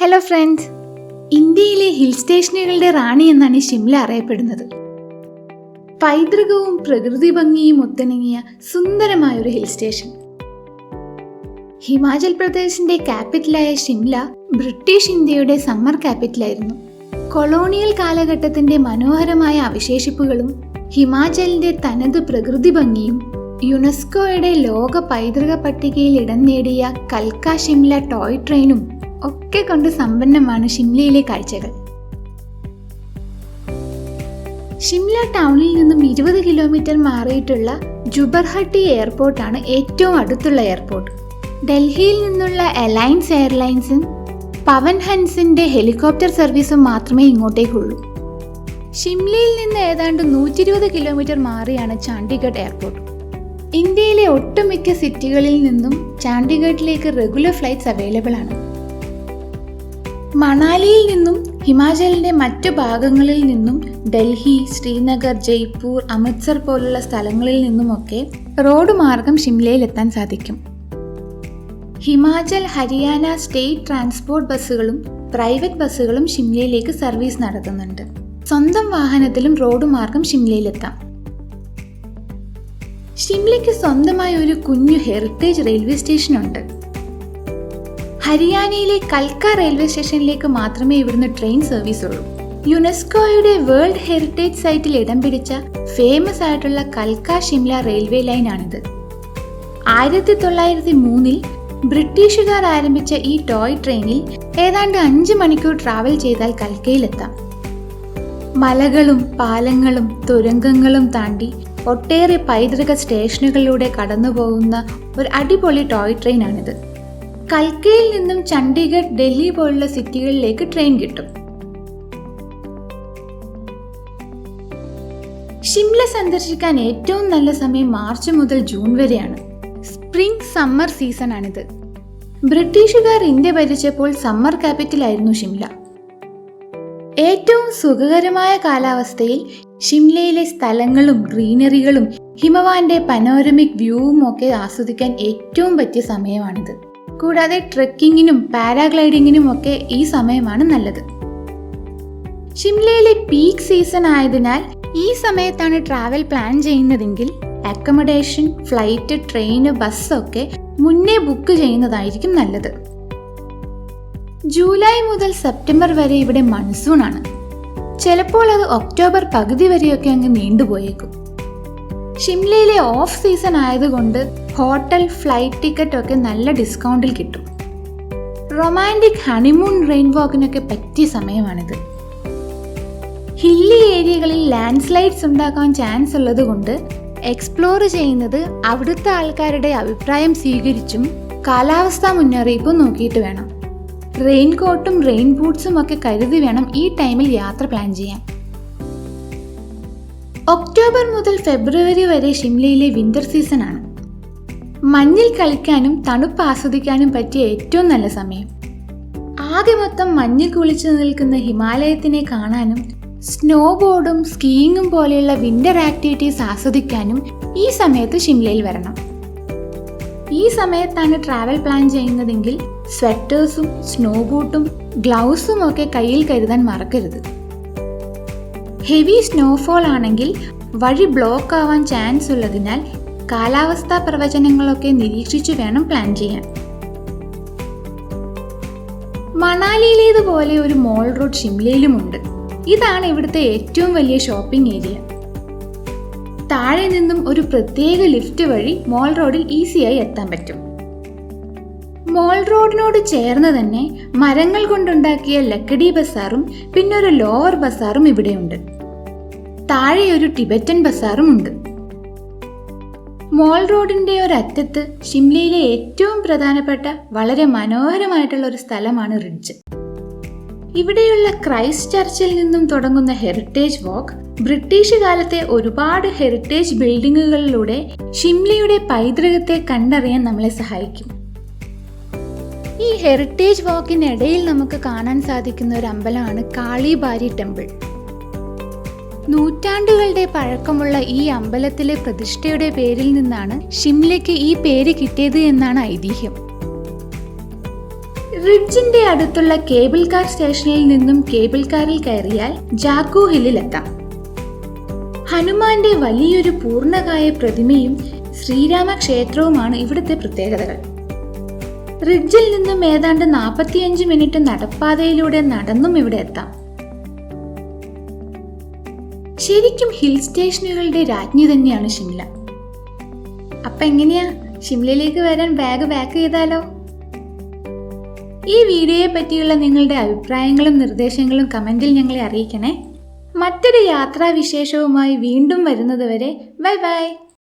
Hello friends ഇന്ത്യയിലെ hill സ്റ്റേഷനുകളുടെ റാണി എന്നാണ് ഷിംല അറിയപ്പെടുന്നത്. പൈതൃകവും പ്രകൃതി ഭംഗിയും ഒത്തിണങ്ങിയ സുന്ദരമായ ഒരു ഹിൽ സ്റ്റേഷൻ. ഹിമാചൽ പ്രദേശിന്റെ ക്യാപിറ്റലായ ഷിംല ബ്രിട്ടീഷ് ഇന്ത്യയുടെ സമ്മർ ക്യാപിറ്റലായിരുന്നു. കൊളോണിയൽ കാലഘട്ടത്തിന്റെ മനോഹരമായ അവശേഷിപ്പുകളും ഹിമാചലിന്റെ തനത് പ്രകൃതി ഭംഗിയും യുനെസ്കോയുടെ ലോക പൈതൃക പട്ടികയിൽ ഇടം നേടിയ കൽക്ക ഷിംല ടോയ് ട്രെയിനും ഒക്കെ കൊണ്ട് സമ്പന്നമാണ് ഷിംലയിലെ കാഴ്ചകൾ. ഷിംല ടൗണിൽ നിന്നും ഇരുപത് കിലോമീറ്റർ മാറിയിട്ടുള്ള ജുബർഹട്ടി എയർപോർട്ടാണ് ഏറ്റവും അടുത്തുള്ള എയർപോർട്ട്. ഡൽഹിയിൽ നിന്നുള്ള അലയൻസ് എയർലൈൻസും പവൻ ഹൻസിന്റെ ഹെലികോപ്റ്റർ സർവീസും മാത്രമേ ഇങ്ങോട്ടേക്കുള്ളൂ. ഷിംലയിൽ നിന്ന് ഏതാണ്ട് നൂറ്റി ഇരുപത് കിലോമീറ്റർ മാറിയാണ് ചണ്ഡീഗഡ് എയർപോർട്ട്. ഇന്ത്യയിലെ ഒട്ടുമിക്ക സിറ്റികളിൽ നിന്നും ചണ്ഡീഗഡിലേക്ക് റെഗുലർ ഫ്ലൈറ്റ്സ് അവൈലബിൾ ആണ്. മണാലിയിൽ നിന്നും ഹിമാചലിന്റെ മറ്റു ഭാഗങ്ങളിൽ നിന്നും ഡൽഹി ശ്രീനഗർ ജയ്പൂർ അമൃത്സർ പോലുള്ള സ്ഥലങ്ങളിൽ നിന്നുമൊക്കെ റോഡ് മാർഗം ഷിംലയിൽ എത്താൻ സാധിക്കും. ഹിമാചൽ ഹരിയാന സ്റ്റേറ്റ് ട്രാൻസ്പോർട്ട് ബസ്സുകളും പ്രൈവറ്റ് ബസ്സുകളും ഷിംലയിലേക്ക് സർവീസ് നടത്തുന്നുണ്ട്. സ്വന്തം വാഹനത്തിലും റോഡ് മാർഗം ഷിംലയിലെത്താം. ഷിംലയ്ക്ക് സ്വന്തമായ ഒരു കുഞ്ഞു ഹെറിറ്റേജ് റെയിൽവേ സ്റ്റേഷൻ ഉണ്ട് ഹരിയാനയിലെ കൽക്ക റെയിൽവേ സ്റ്റേഷനിലേക്ക് മാത്രമേ ഇവിടുന്ന് ട്രെയിൻ സർവീസ് ഉള്ളൂ യുനെസ്കോയുടെ വേൾഡ് ഹെറിറ്റേജ് സൈറ്റിൽ ഇടം പിടിച്ച ഫേമസ് ആയിട്ടുള്ള കൽക്ക ഷിംല റെയിൽവേ ലൈൻ ആണിത് ആയിരത്തി തൊള്ളായിരത്തി മൂന്നിൽ ബ്രിട്ടീഷുകാർ ആരംഭിച്ച ഈ ടോയ് ട്രെയിനിൽ ഏതാണ്ട് അഞ്ച് മണിക്കൂർ ട്രാവൽ ചെയ്താൽ കൽക്കയിലെത്താം. മലകളും പാലങ്ങളും തുരങ്കങ്ങളും താണ്ടി ഒട്ടേറെ പൈതൃക സ്റ്റേഷനുകളിലൂടെ കടന്നുപോകുന്ന ഒരു അടിപൊളി ടോയ് ട്രെയിനാണിത്. കൽക്കയിൽ നിന്നും ചണ്ഡീഗഡ് ഡൽഹി പോലുള്ള സിറ്റികളിലേക്ക് ട്രെയിൻ കിട്ടും. ഷിംല സന്ദർശിക്കാൻ ഏറ്റവും നല്ല സമയം മാർച്ച് മുതൽ ജൂൺ വരെയാണ്. സ്പ്രിംഗ് സമ്മർ സീസൺ ആണിത് ബ്രിട്ടീഷുകാർ ഇന്ത്യ ഭരിച്ചപ്പോൾ സമ്മർ ക്യാപിറ്റൽ ആയിരുന്നു ഷിംല. ഏറ്റവും സുഖകരമായ കാലാവസ്ഥയിൽ ഷിംലയിലെ സ്ഥലങ്ങളും ഗ്രീനറികളും ഹിമവാന്റെ പനോരമിക് വ്യൂവും ഒക്കെ ആസ്വദിക്കാൻ ഏറ്റവും പറ്റിയ സമയമാണിത്. കൂടാതെ ട്രെക്കിങ്ങിനും പാരാഗ്ലൈഡിങ്ങിനും ഒക്കെ ഈ സമയമാണ് നല്ലത്. ഷിംലയിലെ പീക്ക് സീസൺ ആയതിനാൽ ഈ സമയത്താണ് ട്രാവൽ പ്ലാൻ ചെയ്യുന്നതെങ്കിൽ അക്കോമഡേഷൻ ഫ്ലൈറ്റ് ട്രെയിന് ഒക്കെ മുന്നേ ബുക്ക് ചെയ്യുന്നതായിരിക്കും നല്ലത്. ജൂലൈ മുതൽ സെപ്റ്റംബർ വരെ ഇവിടെ മൺസൂൺ ആണ് ചിലപ്പോൾ അത് ഒക്ടോബർ പകുതി വരെയൊക്കെ അങ്ങ് നീണ്ടുപോയേക്കും. ഷിംലയിലെ ഓഫ് സീസൺ ആയതുകൊണ്ട് ഹോട്ടൽ ഫ്ലൈറ്റ് ടിക്കറ്റ് ഒക്കെ നല്ല ഡിസ്കൗണ്ടിൽ കിട്ടും. റൊമാന്റിക് ഹണിമൂൺ റെയിൻ വാക്കിനൊക്കെ പറ്റിയ സമയമാണിത്. ഹില്ലി ഏരിയകളിൽ ലാൻഡ് സ്ലൈഡ്സ് ഉണ്ടാക്കാൻ ചാൻസ് ഉള്ളത് കൊണ്ട് എക്സ്പ്ലോർ ചെയ്യുന്നത് അവിടുത്തെ ആൾക്കാരുടെ അഭിപ്രായം സ്വീകരിച്ചും കാലാവസ്ഥാ മുന്നറിയിപ്പും നോക്കിയിട്ട് വേണം. റെയിൻ കോട്ടും റെയിൻ ബൂട്ട്സും ഒക്കെ കരുതി വേണം ഈ ടൈമിൽ യാത്ര പ്ലാൻ ചെയ്യാൻ. ഒക്ടോബർ മുതൽ ഫെബ്രുവരി വരെ ഷിംലയിലെ വിന്റർ സീസൺ ആണ് മഞ്ഞിൽ കളിക്കാനും തണുപ്പ് ആസ്വദിക്കാനും പറ്റിയ ഏറ്റവും നല്ല സമയം. ആകെ മൊത്തം മഞ്ഞിൽ കുളിച്ചു നിൽക്കുന്ന ഹിമാലയത്തിനെ കാണാനും സ്നോ ബോർഡും സ്കീയിങ്ങും പോലെയുള്ള വിന്റർ ആക്ടിവിറ്റീസ് ആസ്വദിക്കാനും ഈ സമയത്ത് ഷിംലയിൽ വരണം. ഈ സമയത്താണ് ട്രാവൽ പ്ലാൻ ചെയ്യുന്നതെങ്കിൽ സ്വെറ്റേഴ്സും സ്നോ ബൂട്ടും ഗ്ലൗസും ഒക്കെ കയ്യിൽ കരുതാൻ മറക്കരുത്. ഹെവി സ്നോഫോൾ ആണെങ്കിൽ വഴി ബ്ലോക്ക് ആവാൻ ചാൻസ് ഉള്ളതിനാൽ കാലാവസ്ഥാ പ്രവചനങ്ങളൊക്കെ നിരീക്ഷിച്ചു വേണം പ്ലാൻ ചെയ്യാൻ. മണാലിയിലേതുപോലെ ഒരു മോൾ റോഡ് ഷിംലയിലുമുണ്ട്. ഇതാണ് ഇവിടുത്തെ ഏറ്റവും വലിയ ഷോപ്പിംഗ് ഏരിയ താഴെ നിന്നും ഒരു പ്രത്യേക ലിഫ്റ്റ് വഴി മോൾ റോഡിൽ ഈസിയായി എത്താൻ പറ്റും. മോൾ റോഡിനോട് ചേർന്ന് തന്നെ മരങ്ങൾ കൊണ്ടുണ്ടാക്കിയ ലക്കടി ബസാറും പിന്നെ ഒരു ലോവർ ബസാറും ഇവിടെയുണ്ട്. താഴെ ഒരു ടിബറ്റൻ ബസാറും ഉണ്ട് മോൾ റോഡിന്റെ ഒരറ്റത്ത് ഷിംലയിലെ ഏറ്റവും പ്രധാനപ്പെട്ട വളരെ മനോഹരമായിട്ടുള്ള ഒരു സ്ഥലമാണ് റിഡ്ജ്. ഇവിടെയുള്ള ക്രൈസ്റ്റ് ചർച്ചിൽ നിന്നും തുടങ്ങുന്ന ഹെറിറ്റേജ് വാക്ക് ബ്രിട്ടീഷ് കാലത്തെ ഒരുപാട് ഹെറിറ്റേജ് ബിൽഡിങ്ങുകളിലൂടെ ഷിംലയുടെ പൈതൃകത്തെ കണ്ടറിയാൻ നമ്മളെ സഹായിക്കും. ഈ ഹെറിറ്റേജ് വാക്കിനിടയിൽ നമുക്ക് കാണാൻ സാധിക്കുന്ന ഒരു അമ്പലമാണ് കാളിബാരി ടെമ്പിൾ. നൂറ്റാണ്ടുകളുടെ പഴക്കമുള്ള ഈ അമ്പലത്തിലെ പ്രതിഷ്ഠയുടെ പേരിൽ നിന്നാണ് ഷിംലയ്ക്ക് ഈ പേര് കിട്ടിയത് എന്നാണ് ഐതിഹ്യം. റിഡ്ജിന്റെ അടുത്തുള്ള കേബിൾ കാർ സ്റ്റേഷനിൽ നിന്നും കേബിൾ കാറിൽ കയറിയാൽ ജാക്കോ ഹില്ലിലെത്താം. ഹനുമാന്റെ വലിയൊരു പൂർണകായ പ്രതിമയും ശ്രീരാമ ക്ഷേത്രവുമാണ് ഇവിടുത്തെ പ്രത്യേകതകൾ. റിഡ്ജിൽ നിന്നും ഏതാണ്ട് നാൽപ്പത്തിയഞ്ച് മിനിറ്റ് നടപ്പാതയിലൂടെ നടന്നും ഇവിടെ എത്താം. ശരിക്കും ഹിൽ സ്റ്റേഷനുകളുടെ രാജ്ഞി തന്നെയാണ് ഷിംല. അപ്പൊ എങ്ങനെയാ ഷിംലയിലേക്ക് വരാൻ ബാഗ് പാക്ക് ചെയ്താലോ? ഈ വീഡിയോയെ പറ്റിയുള്ള നിങ്ങളുടെ അഭിപ്രായങ്ങളും നിർദ്ദേശങ്ങളും കമന്റിൽ ഞങ്ങളെ അറിയിക്കണേ. മറ്റൊരു യാത്രാവിശേഷവുമായി വീണ്ടും വരുന്നതുവരെ ബൈ ബൈ.